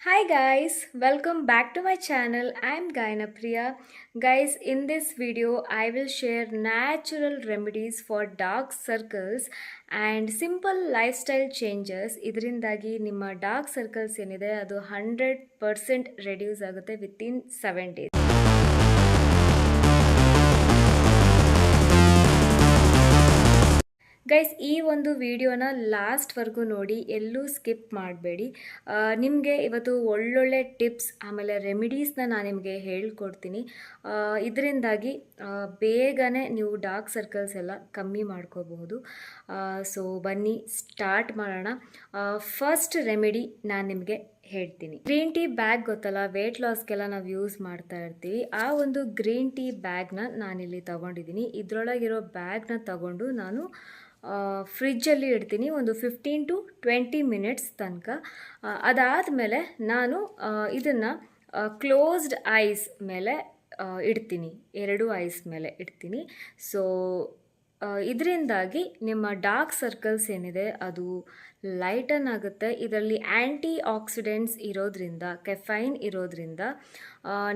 Hi guys welcome back to my channel I am Gayanapriya guys in this video I will share natural remedies for dark circles and simple lifestyle changes ಇದರಿಂದಾಗಿ ನಿಮ್ಮ dark circles ಏನಿದೆ, ಅದು hundred percent reduce ಆಗುತ್ತೆ within days guys ಈ ಒಂದು ವಿಡಿಯೋನ ಲಾಸ್ಟ್ವರೆಗೂ ನೋಡಿ, ಎಲ್ಲೂ ಸ್ಕಿಪ್ ಮಾಡಬೇಡಿ. ನಿಮಗೆ ಇವತ್ತು ಒಳ್ಳೊಳ್ಳೆ ಟಿಪ್ಸ್ ಆಮೇಲೆ ರೆಮಿಡೀಸ್ನ ನಾನು ನಿಮಗೆ ಹೇಳ್ಕೊಡ್ತೀನಿ. ಇದರಿಂದಾಗಿ ಬೇಗನೆ ನೀವು ಡಾರ್ಕ್ ಸರ್ಕಲ್ಸ್ ಎಲ್ಲ ಕಮ್ಮಿ ಮಾಡ್ಕೋಬಹುದು. ಸೊ ಬನ್ನಿ ಸ್ಟಾರ್ಟ್ ಮಾಡೋಣ. ಫಸ್ಟ್ ರೆಮಿಡಿ ನಾನು ನಿಮಗೆ ಹೇಳ್ತೀನಿ. ಗ್ರೀನ್ ಟೀ ಬ್ಯಾಗ್ ಗೊತ್ತಲ್ಲ ವೇಟ್ ಲಾಸ್ಗೆಲ್ಲ ನಾವು ಯೂಸ್ ಮಾಡ್ತಾ ಇರ್ತೀವಿ. ಆ ಒಂದು ಗ್ರೀನ್ ಟೀ ಬ್ಯಾಗ್ನ ನಾನಿಲ್ಲಿ ತಗೊಂಡಿದ್ದೀನಿ. ಇದರೊಳಗಿರೋ ಬ್ಯಾಗ್ನ ತಗೊಂಡು ನಾನು ಫ್ರಿಜ್ಜಲ್ಲಿ ಇಡ್ತೀನಿ ಒಂದು ಫಿಫ್ಟೀನ್ ಟು ಟ್ವೆಂಟಿ ಮಿನಿಟ್ಸ್ ತನಕ. ಅದಾದಮೇಲೆ ನಾನು ಇದನ್ನು ಕ್ಲೋಸ್ಡ್ ಐಸ್ ಮೇಲೆ ಇಡ್ತೀನಿ. ಎರಡು ಐಸ್ ಮೇಲೆ ಇಡ್ತೀನಿ. ಸೊ ಇದರಿಂದಾಗಿ ನಿಮ್ಮ ಡಾರ್ಕ್ ಸರ್ಕಲ್ಸ್ ಏನಿದೆ, ಅದು ಲೈಟನ್ ಆಗುತ್ತೆ. ಇದರಲ್ಲಿ ಆ್ಯಂಟಿ ಆಕ್ಸಿಡೆಂಟ್ಸ್ ಇರೋದ್ರಿಂದ ಕೆಫೈನ್ ಇರೋದ್ರಿಂದ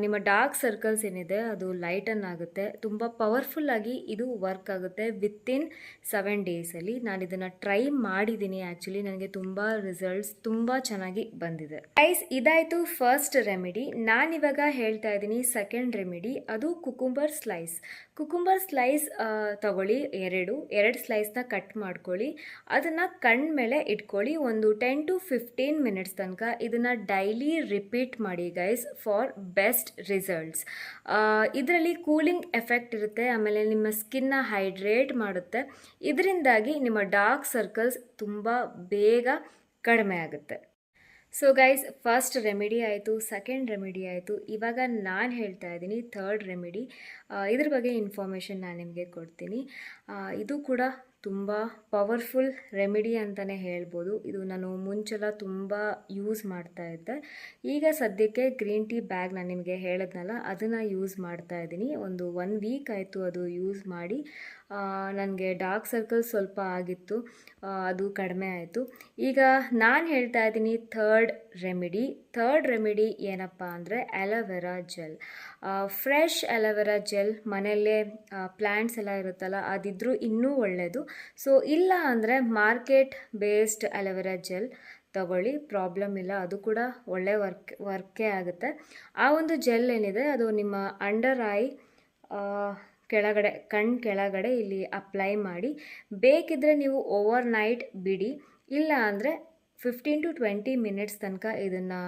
ನಿಮ್ಮ ಡಾರ್ಕ್ ಸರ್ಕಲ್ಸ್ ಏನಿದೆ, ಅದು ಲೈಟನ್ ಆಗುತ್ತೆ. ತುಂಬ ಪವರ್ಫುಲ್ಲಾಗಿ ಇದು ವರ್ಕ್ ಆಗುತ್ತೆ ವಿತ್ತಿನ್ ಸೆವೆನ್ ಡೇಸಲ್ಲಿ ನಾನು ಇದನ್ನು ಟ್ರೈ ಮಾಡಿದ್ದೀನಿ ಆ್ಯಕ್ಚುಲಿ ನನಗೆ ತುಂಬ ರಿಸಲ್ಟ್ಸ್ ತುಂಬ ಚೆನ್ನಾಗಿ ಬಂದಿದೆ. ಐಸ್ ಇದಾಯಿತು ಫಸ್ಟ್ ರೆಮಿಡಿ ನಾನಿವಾಗ ಹೇಳ್ತಾ ಇದ್ದೀನಿ ಸೆಕೆಂಡ್ ರೆಮಿಡಿ ಅದು ಕುಕುಂಬರ್ ಸ್ಲೈಸ್ ಕುಕುಂಬರ್ ಸ್ಲೈಸ್ ತಗೊಳ್ಳಿ. ಎರಡು ಎರಡು ಸ್ಲೈಸ್ನ ಕಟ್ ಮಾಡ್ಕೊಳ್ಳಿ. ಅದನ್ನು ಕಣ್ಣ ಮೇಲೆ ಇಟ್ಕೊಳ್ಳಿ. ಒಂದು ಟೆನ್ ಟು ಫಿಫ್ಟೀನ್ ಮಿನಿಟ್ಸ್ ತನಕ ಇದನ್ನು ಡೈಲಿ ರಿಪೀಟ್ ಮಾಡಿ ಗೈಸ್ ಫಾರ್ ಬೆಸ್ಟ್ ರಿಸಲ್ಟ್ಸ್ ಇದರಲ್ಲಿ ಕೂಲಿಂಗ್ ಎಫೆಕ್ಟ್ ಇರುತ್ತೆ, ಆಮೇಲೆ ನಿಮ್ಮ ಸ್ಕಿನ್ನ ಹೈಡ್ರೇಟ್ ಮಾಡುತ್ತೆ. ಇದರಿಂದಾಗಿ ನಿಮ್ಮ ಡಾರ್ಕ್ ಸರ್ಕಲ್ಸ್ ತುಂಬ ಬೇಗ ಕಡಿಮೆ ಆಗುತ್ತೆ. ಸೊ ಗೈಸ್ ಫಸ್ಟ್ ರೆಮಿಡಿ ಆಯಿತು ಸೆಕೆಂಡ್ ರೆಮಿಡಿ ಆಯಿತು. ಇವಾಗ ನಾನು ಹೇಳ್ತಾ ಇದ್ದೀನಿ ಥರ್ಡ್ ರೆಮಿಡಿ ಇದ್ರ ಬಗ್ಗೆ ಇನ್ಫಾರ್ಮೇಷನ್ ನಾನು ನಿಮಗೆ ಕೊಡ್ತೀನಿ. ಇದು ಕೂಡ ತುಂಬ ಪವರ್ಫುಲ್ ರೆಮಿಡಿ ಅಂತಲೇ ಹೇಳ್ಬೋದು. ಇದು ನಾನು ಮುಂಚೆಲ್ಲ ತುಂಬ ಯೂಸ್ ಮಾಡ್ತಾ ಇದ್ದೆ. ಈಗ ಸದ್ಯಕ್ಕೆ ಗ್ರೀನ್ ಟೀ ಬ್ಯಾಗ್ ನಾನು ನಿಮಗೆ ಹೇಳಿದ್ನಲ್ಲ, ಅದನ್ನು ಯೂಸ್ ಮಾಡ್ತಾ ಇದ್ದೀನಿ. ಒಂದು ಒನ್ ವೀಕ್ ಆಯಿತು ಅದು ಯೂಸ್ ಮಾಡಿ. ನನಗೆ ಡಾರ್ಕ್ ಸರ್ಕಲ್ ಸ್ವಲ್ಪ ಆಗಿತ್ತು. ಅದು ಕಡಿಮೆ ಆಯಿತು. ಈಗ ನಾನು ಹೇಳ್ತಾ ಇದ್ದೀನಿ ಥರ್ಡ್ ರೆಮಿಡಿ ಥರ್ಡ್ ರೆಮಿಡಿ ಏನಪ್ಪ ಅಂದರೆ aloe vera gel fresh aloe vera gel ಮನೆಯಲ್ಲೇ ಪ್ಲ್ಯಾಂಟ್ಸ್ ಎಲ್ಲ ಇರುತ್ತಲ್ಲ ಅದಿದ್ದರೂ ಇನ್ನೂ ಒಳ್ಳೆಯದು ಸೊ ಇಲ್ಲ ಅಂದರೆ market based aloe vera gel ತಗೊಳ್ಳಿ ಪ್ರಾಬ್ಲಮ್ ಇಲ್ಲ, ಅದು ಕೂಡ ಒಳ್ಳೆ ವರ್ಕ್ ವರ್ಕೇ ಆಗುತ್ತೆ. ಆ ಒಂದು ಜೆಲ್ ಏನಿದೆ, ಅದು ನಿಮ್ಮ ಅಂಡರ್ ಐ ಕೆಳಗಡೆ ಕಣ್ಣು ಕೆಳಗಡೆ ಇಲ್ಲಿ ಅಪ್ಲೈ ಮಾಡಿ. ಬೇಕಿದ್ದರೆ ನೀವು ಓವರ್ ನೈಟ್ ಬಿಡಿ. ಇಲ್ಲ ಅಂದರೆ ಫಿಫ್ಟೀನ್ ಟು ಟ್ವೆಂಟಿ ಮಿನಿಟ್ಸ್ ತನಕ ಇದನ್ನು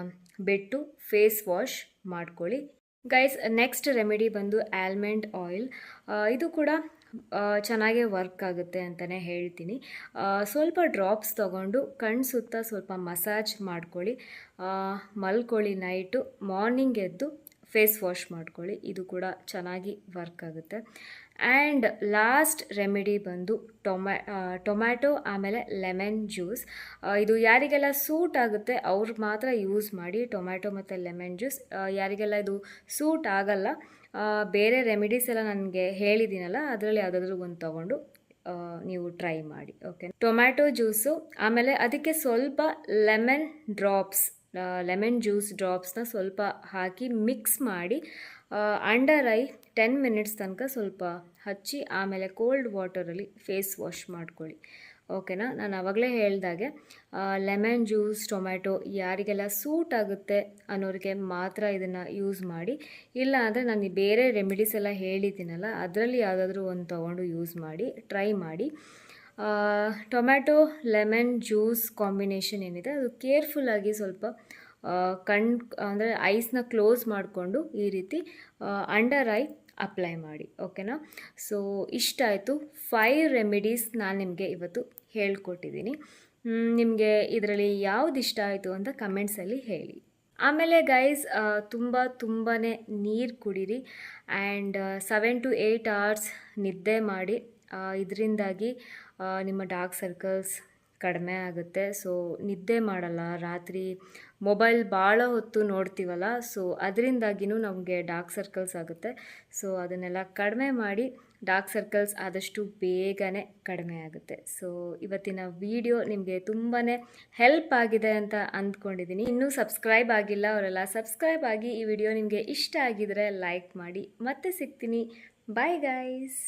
ಬಿಟ್ಟು ಫೇಸ್ ವಾಶ್ ಮಾಡ್ಕೊಳ್ಳಿ. ಗೈಸ್ ನೆಕ್ಸ್ಟ್ ರೆಮಿಡಿ ಬಂದು ಆಲ್ಮಂಡ್ ಆಯಿಲ್ ಇದು ಕೂಡ ಚೆನ್ನಾಗೇ ವರ್ಕ್ ಆಗುತ್ತೆ ಅಂತಲೇ ಹೇಳ್ತೀನಿ. ಸ್ವಲ್ಪ ಡ್ರಾಪ್ಸ್ ತೊಗೊಂಡು ಕಣ್ಣು ಸುತ್ತ ಸ್ವಲ್ಪ ಮಸಾಜ್ ಮಾಡ್ಕೊಳ್ಳಿ. ಮಲ್ಕೊಳ್ಳಿ ನೈಟು ಮಾರ್ನಿಂಗ್ ಎದ್ದು ಫೇಸ್ ವಾಶ್ ಮಾಡ್ಕೊಳ್ಳಿ, ಇದು ಕೂಡ ಚೆನ್ನಾಗಿ ವರ್ಕ್ ಆಗುತ್ತೆ. ಆ್ಯಂಡ್ ಲಾಸ್ಟ್ ರೆಮಿಡಿ ಬಂದು ಟೊಮ್ಯಾ ಟೊಮ್ಯಾಟೊ, ಆಮೇಲೆ ಲೆಮನ್ ಜ್ಯೂಸ್. ಇದು ಯಾರಿಗೆಲ್ಲ ಸೂಟ್ ಆಗುತ್ತೆ, ಅವ್ರು ಮಾತ್ರ ಯೂಸ್ ಮಾಡಿ ಟೊಮ್ಯಾಟೊ ಮತ್ತು ಲೆಮನ್ ಜ್ಯೂಸ್. ಯಾರಿಗೆಲ್ಲ ಇದು ಸೂಟ್ ಆಗಲ್ಲ ಬೇರೆ ರೆಮಿಡೀಸ್ ಎಲ್ಲ ನನಗೆ ಹೇಳಿದ್ದೀನಲ್ಲ, ಅದರಲ್ಲಿ ಯಾವುದಾದ್ರೂ ಒಂದು ತೊಗೊಂಡು ನೀವು ಟ್ರೈ ಮಾಡಿ ಓಕೆ ಟೊಮ್ಯಾಟೊ ಜ್ಯೂಸು, ಆಮೇಲೆ ಅದಕ್ಕೆ ಸ್ವಲ್ಪ ಲೆಮನ್ ಡ್ರಾಪ್ಸ್ ಲೆಮನ್ ಜ್ಯೂಸ್ ಡ್ರಾಪ್ಸ್ನ ಸ್ವಲ್ಪ ಹಾಕಿ ಮಿಕ್ಸ್ ಮಾಡಿ ಅಂಡರ್ ಐ ಟೆನ್ ಮಿನಿಟ್ಸ್ ತನಕ ಸ್ವಲ್ಪ ಹಚ್ಚಿ ಆಮೇಲೆ ಕೋಲ್ಡ್ ವಾಟರಲ್ಲಿ ಫೇಸ್ ವಾಶ್ ಮಾಡ್ಕೊಳ್ಳಿ. ಓಕೆನಾ ನಾನು ಆವಾಗಲೇ ಹೇಳ್ದಾಗೆ ಲೆಮನ್ ಜ್ಯೂಸ್ ಟೊಮ್ಯಾಟೊ ಯಾರಿಗೆಲ್ಲ ಸೂಟ್ ಆಗುತ್ತೆ ಅನ್ನೋರಿಗೆ ಮಾತ್ರ ಇದನ್ನು ಯೂಸ್ ಮಾಡಿ, ಇಲ್ಲ ಅಂದರೆ ನಾನು ಬೇರೆ ರೆಮಿಡೀಸ್ ಎಲ್ಲ ಹೇಳಿದ್ದೀನಲ್ಲ, ಅದರಲ್ಲಿ ಯಾವುದಾದ್ರೂ ಒಂದು ತೊಗೊಂಡು ಯೂಸ್ ಮಾಡಿ ಟ್ರೈ ಮಾಡಿ. ಟೊಮ್ಯಾಟೊ, ಲೆಮನ್ ಜ್ಯೂಸ್ ಕಾಂಬಿನೇಷನ್ ಏನಿದೆ, ಅದು ಕೇರ್ಫುಲ್ಲಾಗಿ ಸ್ವಲ್ಪ ಕಣ್, ಅಂದರೆ ಐಸ್ನ ಕ್ಲೋಸ್ ಮಾಡಿಕೊಂಡು ಈ ರೀತಿ ಅಂಡರ್ ಐ ಅಪ್ಲೈ ಮಾಡಿ ಓಕೆನಾ ಸೊ ಇಷ್ಟಾಯಿತು ಫೈವ್ ರೆಮಿಡೀಸ್ ನಾನು ನಿಮಗೆ ಇವತ್ತು ಹೇಳ್ಕೊಟ್ಟಿದ್ದೀನಿ. ನಿಮಗೆ ಇದರಲ್ಲಿ ಯಾವ್ದು ಇಷ್ಟ ಆಯಿತು ಅಂತ ಕಮೆಂಟ್ಸಲ್ಲಿ ಹೇಳಿ. ಆಮೇಲೆ ಗೈಸ್ ತುಂಬ ತುಂಬಾ ನೀರು ಕುಡೀರಿ and seven to eight hours ನಿದ್ದೆ ಮಾಡಿ ಇದರಿಂದಾಗಿ ನಿಮ್ಮ ಡಾರ್ಕ್ ಸರ್ಕಲ್ಸ್ ಕಡಿಮೆ ಆಗುತ್ತೆ. ಸೊ ನಿದ್ದೆ ಮಾಡಲ್ಲ. ರಾತ್ರಿ ಮೊಬೈಲ್ ಭಾಳ ಹೊತ್ತು ನೋಡ್ತೀವಲ್ಲ? ಸೊ ಅದರಿಂದಾಗಿನೂ ನಮಗೆ ಡಾರ್ಕ್ ಸರ್ಕಲ್ಸ್ ಆಗುತ್ತೆ. ಸೊ ಅದನ್ನೆಲ್ಲ ಕಡಿಮೆ ಮಾಡಿ ಡಾರ್ಕ್ ಸರ್ಕಲ್ಸ್ ಆದಷ್ಟು ಬೇಗನೆ ಕಡಿಮೆ ಆಗುತ್ತೆ. ಸೊ ಇವತ್ತಿನ ವಿಡಿಯೋ ನಿಮಗೆ ತುಂಬಾ ಹೆಲ್ಪ್ ಆಗಿದೆ ಅಂತ ಅಂದ್ಕೊಂಡಿದ್ದೀನಿ ಇನ್ನೂ ಸಬ್ಸ್ಕ್ರೈಬ್ ಆಗಿಲ್ಲ, ಅವರೆಲ್ಲ ಸಬ್ಸ್ಕ್ರೈಬ್ ಆಗಿ ಈ ವಿಡಿಯೋ ನಿಮಗೆ ಇಷ್ಟ ಆಗಿದರೆ ಲೈಕ್ ಮಾಡಿ. ಮತ್ತೆ ಸಿಗ್ತೀನಿ. Bye guys